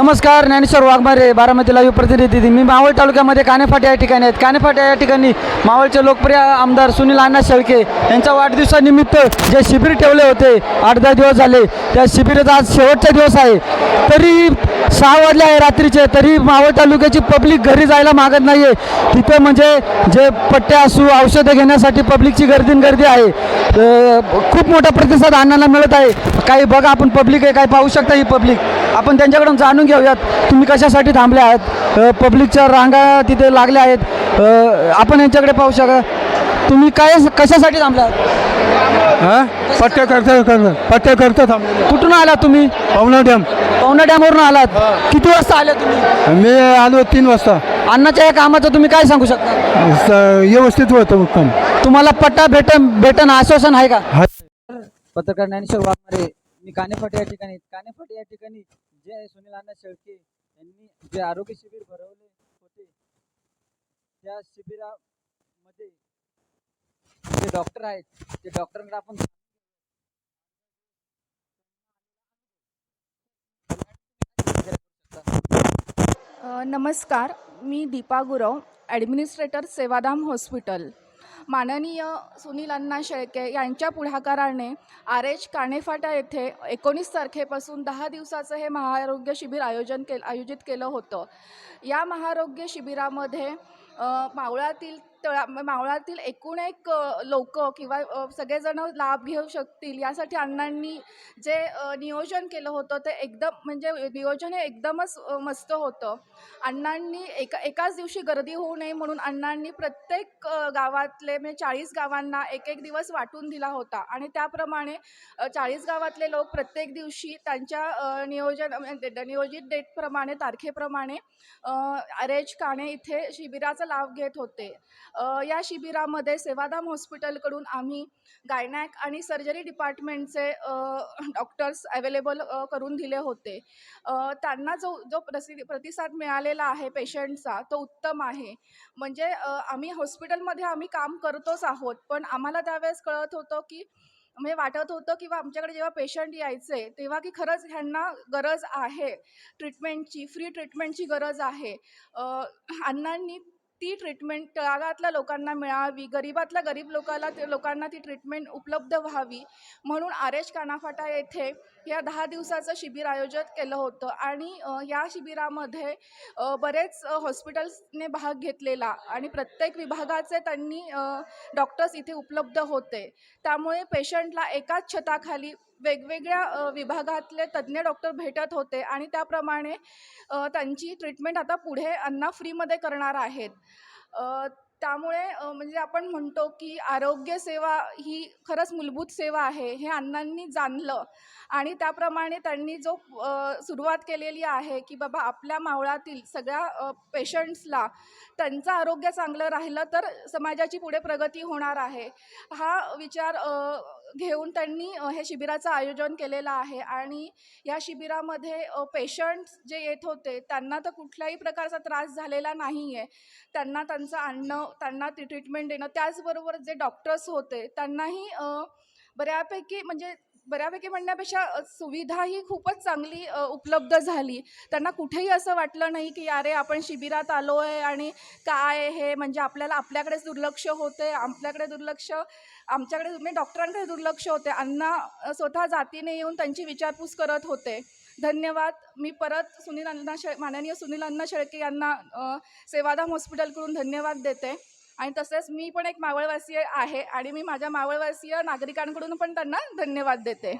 नमस्कार ज्ञानेश्वर वाघमारे बारामतीला यु प्रतिनिधी मी मावळ तालुक्यामध्ये कानेफाटे या ठिकाणी आहेत. कानेफाटे या ठिकाणी मावळचे लोकप्रिय आमदार सुनील अण्णा शेळके यांच्या वाढदिवसानिमित्त जे शिबिर ठेवले होते आठ दहा दिवस झाले त्या शिबिराचा आज शेवटचा दिवस आहे. तरी सहा वाजले आहे रात्रीचे तरी मावळ तालुक्याची पब्लिक घरी जायला मागत नाही आहे तिथे म्हणजे जे पट्ट्या असू औषधं घेण्यासाठी पब्लिकची गर्दी गर्दी आहे. खूप मोठा प्रतिसाद अण्णांना मिळत आहे. काही बघा आपण पब्लिक आहे काही पाहू शकता ही पब्लिक. आपण त्यांच्याकडून जाणून घेऊयात तुम्ही कशासाठी थांबले आहात? पब्लिकच्या रांगा तिथे लागल्या आहेत. आपण यांच्याकडे पाहू शका तुम्ही काय कशासाठी थांबला हा? पट्ट्या करता करता करता थांबलेलो कुठून आलात तुम्ही? पवना डॅम. पवना डॅमवरून आलात. किती वाजता आले तुम्ही? मी आलो तीन वाजता. अण्णाच्या या कामाचं तुम्ही काय सांगू शकता? व्यवस्थित होतं काम. तुम्हाला पट्टा भेटन भेटन आश्वासन आहे का? पत्रकार ज्ञानेश्वर वाघमारे मी कानेफाटे या ठिकाणी कानेफाटे या ठिकाणी जे सुनील अण्णा शेळके यांनी जे आरोग्य शिबिर भरवले होते त्या शिबिरामध्ये जे डॉक्टर आहेत ते डॉक्टरांना आपण नमस्कार मी दीपा गुरव ॲडमिनिस्ट्रेटर सेवाधाम हॉस्पिटल माननीय सुनील अण्णा शेळके यांच्या पुढाकाराने आर एच काणेफाटा येथे एकोणीस तारखेपासून दहा दिवसाचं हे महाआरोग्य शिबिर आयोजन के आयोजित केलं होतं. या महाआरोग्य शिबिरामध्ये मावळातील तळा मावळातील एकूण एक लोक किंवा सगळेजण लाभ घेऊ शकतील यासाठी अण्णांनी जे नियोजन केलं होतं ते एकदम म्हणजे नियोजन हे एकदमच मस्त होतं. अण्णांनी एका एकाच दिवशी गर्दी होऊ नये म्हणून अण्णांनी प्रत्येक गावातले म्हणजे चाळीस गावांना एक एक दिवस वाटून दिला होता. आणि त्याप्रमाणे चाळीस गावातले लोक प्रत्येक दिवशी त्यांच्या नियोजन म्हणजे नियोजित डेटप्रमाणे तारखेप्रमाणे अरेज काणे इथे शिबिराचा लाभ घेत होते. या शिबिरामध्ये सेवाधाम हॉस्पिटलकडून आम्ही गायनॅक आणि सर्जरी डिपार्टमेंटचे डॉक्टर्स अवेलेबल करून दिले होते. त्यांना जो जो प्रसि प्रतिसाद मिळालेला आहे पेशंटचा तो उत्तम आहे. म्हणजे आम्ही हॉस्पिटलमध्ये आम्ही काम करतोच आहोत पण आम्हाला त्यावेळेस कळत होतं की म्हणजे वाटत होतं किंवा आमच्याकडे जेव्हा पेशंट यायचे तेव्हा की खरंच ह्यांना गरज आहे. ट्रीटमेंटची फ्री ट्रीटमेंटची गरज आहे. अण्णांनी ती ट्रीटमेंट तळागाळातल्या लोकांना मिळावी गरीबातल्या गरीब लोकाला ते लोकांना ती ट्रीटमेंट उपलब्ध व्हावी म्हणून आर एच कानाफाटा येथे या दहा दिवसाचं शिबिर आयोजित केलं होतं आणि या शिबिरामध्ये बरेच हॉस्पिटल्सने भाग घेतलेला आणि प्रत्येक विभागाचे त्यांनी डॉक्टर्स इथे उपलब्ध होते. त्यामुळे पेशंटला एकाच छताखाली वेगवेगळ्या विभागातले तज्ज्ञ डॉक्टर भेटत होते आणि त्याप्रमाणे त्यांची ट्रीटमेंट आता पुढे अण्णा फ्रीमध्ये करणार आहेत. त्यामुळे म्हणजे आपण म्हणतो की आरोग्यसेवा ही खरंच मूलभूत सेवा आहे हे अण्णांनी जाणलं. आणि त्याप्रमाणे त्यांनी जो सुरुवात केलेली आहे की बाबा आपल्या मावळातील सगळ्या पेशंट्सला त्यांचं आरोग्य चांगलं राहिलं तर समाजाची पुढे प्रगती होणार आहे. हा विचार घेऊन त्यांनी हे शिबिराचं आयोजन केलेलं आहे. आणि या शिबिरामध्ये पेशंट्स जे येत होते त्यांना तर कुठल्याही प्रकारचा त्रास झालेला नाही आहे त्यांना त्यांचं आणणं त्यांना ती ट्रीटमेंट देणं त्याचबरोबर जे डॉक्टर्स होते त्यांनाही बऱ्यापैकी म्हणजे बऱ्यापैकी म्हणण्यापेक्षा सुविधा ही खूपच चांगली उपलब्ध झाली. त्यांना कुठेही असं वाटलं नाही की अरे आपण शिबिरात आलो आहे आणि काय हे? म्हणजे आपल्याला आपल्याकडेच दुर्लक्ष होते आपल्याकडे दुर्लक्ष आमच्याकडे म्हणजे डॉक्टरांकडे दुर्लक्ष होते. अण्णा स्वतः जातीने येऊन त्यांची विचारपूस करत होते. धन्यवाद. मी परत सुनील अण्णा शे माननीय सुनील अण्णा शेळके यांना सेवादाम सेवाधाम हॉस्पिटलकडून धन्यवाद देते. आणि तसेच मी पण एक मावळवासीय आहे आणि मी माझ्या मावळवासीय नागरिकांकडून पण त्यांना धन्यवाद देते.